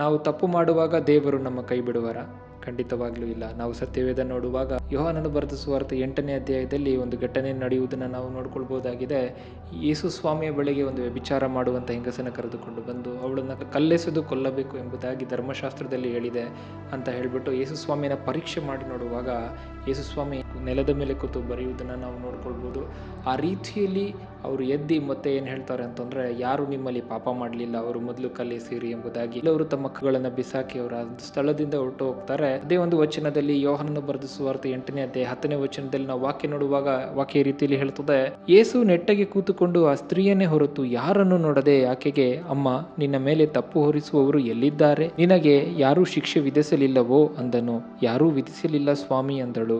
ನಾವು ತಪ್ಪು ಮಾಡುವಾಗ ದೇವರು ನಮ್ಮ ಕೈ ಬಿಡುವರ? ಖಂಡಿತವಾಗ್ಲೂ ಇಲ್ಲ. ನಾವು ಸತ್ಯವೇದ ನೋಡುವಾಗ ಯೋಹಾನನು ಬರೆದ ಸುವಾರ್ತೆ ಎಂಟನೇ ಅಧ್ಯಾಯದಲ್ಲಿ ಒಂದು ಘಟನೆ ನಡೆಯುವುದನ್ನು ನಾವು ನೋಡ್ಕೊಳ್ಬೋದಾಗಿದೆ ಯೇಸು ಸ್ವಾಮಿಯ ಬಳಿಗೆ ಒಂದು ವ್ಯಭಿಚಾರ ಮಾಡುವಂಥ ಹೆಂಗಸನ್ನು ಕರೆದುಕೊಂಡು ಬಂದು ಅವಳನ್ನು ಕಲ್ಲೆಸೆದು ಕೊಲ್ಲಬೇಕು ಎಂಬುದಾಗಿ ಧರ್ಮಶಾಸ್ತ್ರದಲ್ಲಿ ಹೇಳಿದೆ ಅಂತ ಹೇಳಿಬಿಟ್ಟು ಯೇಸು ಸ್ವಾಮಿನ ಪರೀಕ್ಷೆ ಮಾಡಿ ನೋಡುವಾಗ ಯೇಸು ಸ್ವಾಮಿ ನೆಲದ ಮೇಲೆ ಕೂತು ಬರೆಯುವುದನ್ನು ನಾವು ನೋಡ್ಕೊಳ್ಬೋದು. ಆ ರೀತಿಯಲ್ಲಿ ಅವರು ಎದ್ದಿ ಮತ್ತೆ ಏನು ಹೇಳ್ತಾರೆ ಅಂತಂದರೆ, ಯಾರು ನಿಮ್ಮಲ್ಲಿ ಪಾಪ ಮಾಡಲಿಲ್ಲ, ಅವರು ಮೊದಲು ಕಲ್ಲೆಸೀರಿ ಎಂಬುದಾಗಿ ಅವರು ತಮ್ಮ ಮಕ್ಕಳನ್ನು ಬಿಸಾಕಿ ಅವರ ಸ್ಥಳದಿಂದ ಹೊರಟು ಹೋಗ್ತಾರೆ. ಅದೇ ಒಂದು ವಚನದಲ್ಲಿ ಯೋಹನನ್ನು ಬರೆದ ಸುವಾರ್ತೆ ಎಂಟನೇ ಅಧ್ಯಾಯ ಹತ್ತನೇ ವಚನದಲ್ಲಿ ನಾವು ವಾಕ್ಯ ನೋಡುವಾಗ ವಾಕ್ಯ ರೀತಿಯಲ್ಲಿ ಹೇಳ್ತದೆ, ಯೇಸು ನೆಟ್ಟಗೆ ಕೂತುಕೊಂಡು ಆ ಸ್ತ್ರೀಯನ್ನೇ ಹೊರತು ಯಾರನ್ನು ನೋಡದೆ ಆಕೆಗೆ, ಅಮ್ಮ, ನಿನ್ನ ಮೇಲೆ ತಪ್ಪು ಹೊರಿಸುವವರು ಎಲ್ಲಿದ್ದಾರೆ? ನಿನಗೆ ಯಾರೂ ಶಿಕ್ಷೆ ವಿಧಿಸಲಿಲ್ಲವೋ? ಅಂದನು. ಯಾರೂ ವಿಧಿಸಲಿಲ್ಲ ಸ್ವಾಮಿ ಅಂದಳು.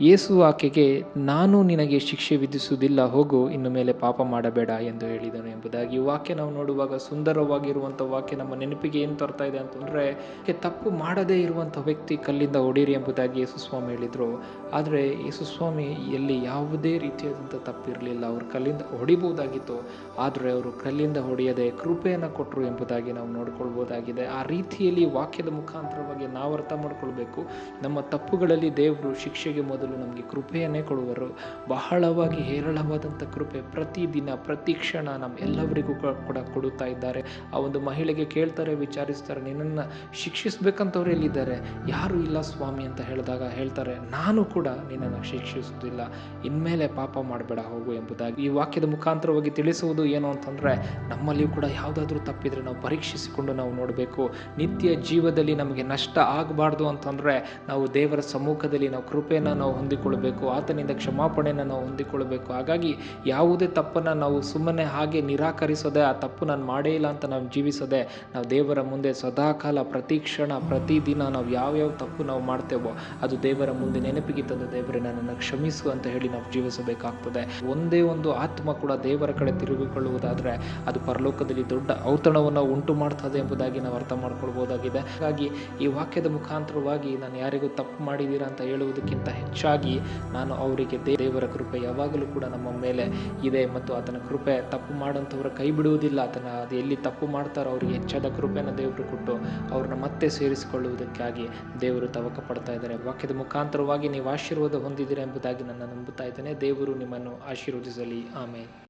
ಯೇಸು ಆಕೆಗೆ, ನಾನು ನಿನಗೆ ಶಿಕ್ಷೆ ವಿಧಿಸುವುದಿಲ್ಲ, ಹೋಗು, ಇನ್ನು ಮೇಲೆ ಪಾಪ ಮಾಡಬೇಡ ಎಂದು ಹೇಳಿದನು ಎಂಬುದಾಗಿ ವಾಕ್ಯ ನಾವು ನೋಡುವಾಗ ಸುಂದರವಾಗಿರುವಂಥ ವಾಕ್ಯ ನಮ್ಮ ನೆನಪಿಗೆ ಏನು ತರ್ತಾ ಇದೆ ಅಂತಂದರೆ ತಪ್ಪು ಮಾಡದೇ ಇರುವಂಥ ವ್ಯಕ್ತಿ ಕಲ್ಲಿಂದ ಹೊಡೀರಿ ಎಂಬುದಾಗಿ ಯೇಸು ಸ್ವಾಮಿ ಹೇಳಿದರು. ಆದರೆ ಯೇಸು ಸ್ವಾಮಿ ಎಲ್ಲಿ ಯಾವುದೇ ರೀತಿಯಾದಂಥ ತಪ್ಪಿರಲಿಲ್ಲ. ಅವರು ಕಲ್ಲಿಂದ ಹೊಡಿಬಹುದಾಗಿತ್ತು ಆದರೆ ಅವರು ಕಲ್ಲಿಂದ ಹೊಡೆಯದೆ ಕೃಪೆಯನ್ನು ಕೊಟ್ಟರು ಎಂಬುದಾಗಿ ನಾವು ನೋಡ್ಕೊಳ್ಬೋದಾಗಿದೆ. ಆ ರೀತಿಯಲ್ಲಿ ವಾಕ್ಯದ ಮುಖಾಂತರವಾಗಿ ನಾವು ಅರ್ಥ ಮಾಡ್ಕೊಳ್ಬೇಕು. ನಮ್ಮ ತಪ್ಪುಗಳಲ್ಲಿ ದೇವರು ಶಿಕ್ಷೆಗೆ ಮೊದಲು ನಮಗೆ ಕೃಪೆಯನ್ನೇ ಕೊಡುವರು. ಬಹಳವಾಗಿ ಹೇರಳವಾದಂಥ ಕೃಪೆ ಪ್ರತಿದಿನ, ಪ್ರತಿ ಕ್ಷಣ ನಮ್ಮ ಎಲ್ಲವರಿಗೂ ಕೂಡ ಕೊಡುತ್ತಾ ಇದ್ದಾರೆ. ಆ ಒಂದು ಮಹಿಳೆಗೆ ಕೇಳ್ತಾರೆ, ವಿಚಾರಿಸ್ತಾರೆ, ನಿನ್ನನ್ನು ಶಿಕ್ಷಿಸ್ಬೇಕಂತವ್ರು ಎಲ್ಲಿದ್ದಾರೆ? ಯಾರು ಇಲ್ಲ ಸ್ವಾಮಿ ಅಂತ ಹೇಳಿದಾಗ ಹೇಳ್ತಾರೆ, ನಾನು ಕೂಡ ನಿನ್ನನ್ನು ಶಿಕ್ಷಿಸುವುದಿಲ್ಲ. ಇನ್ಮೇಲೆ ಪಾಪ ಮಾಡಬೇಡ, ಹೋಗು ಎಂಬುದಾಗಿ. ಈ ವಾಕ್ಯದ ಮುಖಾಂತರವಾಗಿ ತಿಳಿಸುವುದು ಏನು ಅಂತಂದರೆ, ನಮ್ಮಲ್ಲಿಯೂ ಕೂಡ ಯಾವುದಾದ್ರೂ ತಪ್ಪಿದ್ರೆ ನಾವು ಪರೀಕ್ಷಿಸಿಕೊಂಡು ನಾವು ನೋಡಬೇಕು. ನಿತ್ಯ ಜೀವದಲ್ಲಿ ನಮಗೆ ನಷ್ಟ ಆಗಬಾರ್ದು ಅಂತಂದರೆ, ನಾವು ದೇವರ ಸಮ್ಮುಖದಲ್ಲಿ ನಾವು ಕೃಪೆಯನ್ನು ನಾವು ಹೊಂದಿಕೊಳ್ಳಬೇಕು ಆತನಿಂದ ಕ್ಷಮಾಪಣೆಯನ್ನು ನಾವು ಹೊಂದಿಕೊಳ್ಳಬೇಕು ಹಾಗಾಗಿ ಯಾವುದೇ ತಪ್ಪನ್ನು ನಾವು ಸುಮ್ಮನೆ ಹಾಗೆ ನಿರಾಕರಿಸೋದೆ, ಆ ತಪ್ಪು ನಾನು ಮಾಡೇ ಇಲ್ಲ ಅಂತ ನಾವು ಜೀವಿಸೋದೆ, ನಾವು ದೇವರ ಮುಂದೆ ಸದಾಕಾಲ ಪ್ರತಿ ಕ್ಷಣ ಪ್ರತಿದಿನ ನಾವು ಯಾವ್ಯಾವ ತಪ್ಪು ನಾವು ಮಾಡ್ತೇವೋ, ಅದು ದೇವರ ಮುಂದೆ ನೆನಪಿಗೆ ತಂದು ದೇವರೇ ನನ್ನನ್ನು ಕ್ಷಮಿಸು ಅಂತ ಹೇಳಿ ನಾವು ಜೀವಿಸಬೇಕಾಗ್ತದೆ. ಒಂದೇ ಒಂದು ಆತ್ಮ ಕೂಡ ದೇವರ ಕಡೆ ತಿರುಗಿಕೊಳ್ಳುವುದಾದರೆ, ಅದು ಪರಲೋಕದಲ್ಲಿ ದೊಡ್ಡ ಔತಣವನ್ನು ಉಂಟು ಮಾಡ್ತದೆ ಎಂಬುದಾಗಿ ನಾವು ಅರ್ಥ ಮಾಡ್ಕೊಳ್ಬೋದಾಗಿದೆ. ಹಾಗಾಗಿ ಈ ವಾಕ್ಯದ ಮುಖಾಂತರವಾಗಿ ನಾನು ಯಾರಿಗೂ ತಪ್ಪು ಮಾಡಿದ್ದೀರಾ ಅಂತ ಹೇಳುವುದಕ್ಕಿಂತ ಹೆಚ್ಚಾಗಿ ನಾನು ಅವರಿಗೆ ದೇವರ ಕೃಪೆ ಯಾವಾಗಲೂ ಕೂಡ ನಮ್ಮ ಮೇಲೆ ಇದೆ ಮತ್ತು ಆತನ ಕೃಪೆ ತಪ್ಪು ಮಾಡೋಂಥವ್ರ ಕೈ ಬಿಡುವುದಿಲ್ಲ. ಆತನ ಅದು ಎಲ್ಲಿ ತಪ್ಪು ಮಾಡ್ತಾರೋ ಅವರಿಗೆ ಹೆಚ್ಚಾದ ಕೃಪೆಯನ್ನು ದೇವರು ಕೊಟ್ಟು ಅವ್ರನ್ನ ಮತ್ತೆ ಸೇರಿಸಿಕೊಳ್ಳುವುದಕ್ಕಾಗಿ ದೇವರು ತವಕ ಪಡ್ತಾ ಇದ್ದಾರೆ. ವಾಕ್ಯದ ಮುಖಾಂತರವಾಗಿ ನೀವು ಆಶೀರ್ವಾದ ಹೊಂದಿದ್ದೀರಾ ಎಂಬುದಾಗಿ ನನ್ನ ನಂಬುತ್ತಾ ಇದ್ದೇನೆ. ದೇವರು ನಿಮ್ಮನ್ನು ಆಶೀರ್ವದಿಸಲಿ. ಆಮೇಲೆ